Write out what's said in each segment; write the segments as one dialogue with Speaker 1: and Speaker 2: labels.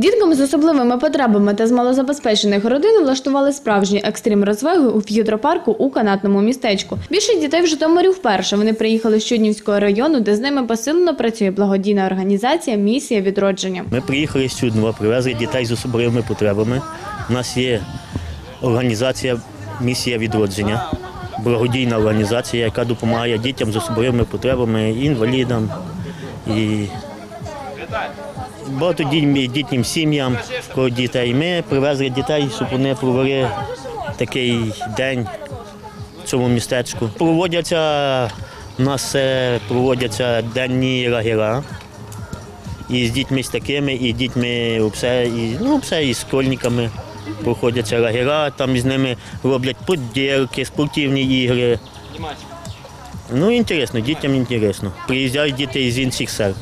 Speaker 1: Діткам з особливими потребами та з малозабезпечених родин влаштували справжні екстрім розваги у ф'юдропарку у канатному містечку. Більшість дітей в Житомирі вперше. Вони приїхали з Чуднівського району, де з ними посилено працює благодійна організація Місія відродження.
Speaker 2: Ми приїхали з Чуднова, привезли дітей з особливими потребами. У нас є організація Місія відродження, благодійна організація, яка допомагає дітям з особливими потребами, інвалідам і багатодітнім дітнім сім'ям, дітей. Ми привезли дітей, щоб вони провели такий день в цьому містечку. Проводяться у нас проводяться денні лагера і з дітьми з такими, і дітьми все, і, ну, все, і з школьниками проходяться лагера, там з ними роблять поділки, спортивні ігри. Ну, інтересно, дітям інтересно. Приїжджають діти з інших сел.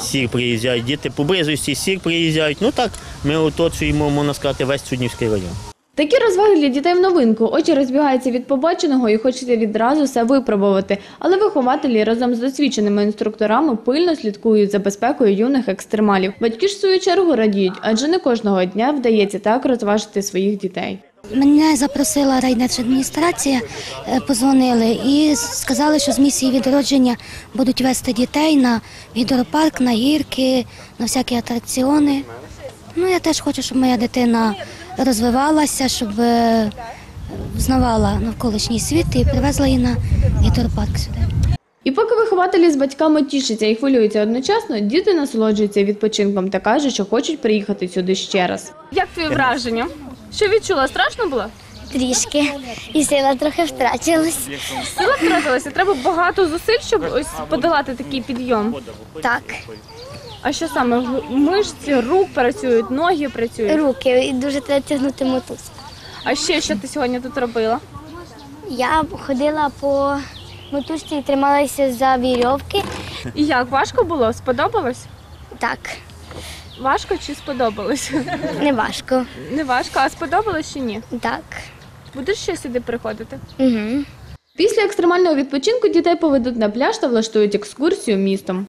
Speaker 2: Сір приїжджають діти, поблизості сір приїжджають. Ну так, ми оточуємо, можна сказати, весь Чуднівський район.
Speaker 1: Такі розваги для дітей в новинку. Очі розбігаються від побаченого і хочеться відразу все випробувати. Але вихователі разом з досвідченими інструкторами пильно слідкують за безпекою юних екстремалів. Батьки ж в свою чергу радіють, адже не кожного дня вдається так розважити своїх дітей.
Speaker 3: Мене запросила райдержадміністрація, е, позвонили і сказали, що з місії відродження будуть вести дітей на гідропарк, на гірки, на всякі атракціони. Ну, я теж хочу, щоб моя дитина розвивалася, щоб е, знавала навколишній світ і привезла її на гідропарк сюди.
Speaker 1: І поки вихователі з батьками тішаться і хвилюються одночасно, діти насолоджуються відпочинком та кажуть, що хочуть приїхати сюди ще раз.
Speaker 4: Як твої враження? Що відчула? Страшно було?
Speaker 3: Трішки. І сила трохи втратилась.
Speaker 4: Сила втратилася. Треба багато зусиль, щоб ось подолати такий підйом.
Speaker 3: Так,
Speaker 4: А що саме мишці, рук працюють, ноги працюють.
Speaker 3: руки і дуже треба тягнути мотузку.
Speaker 4: А ще що ти сьогодні тут робила?
Speaker 3: Я ходила по мотузці і трималася за вірьовки.
Speaker 4: І як важко було? Сподобалось?
Speaker 3: Так,
Speaker 4: Важко чи сподобалось?
Speaker 3: не важко.
Speaker 4: Не важко, а сподобалось чи ні?
Speaker 3: Так.
Speaker 4: Будеш ще сюди приходити?
Speaker 3: Угу.
Speaker 1: Після екстремального відпочинку дітей поведуть на пляж та влаштують екскурсію містом.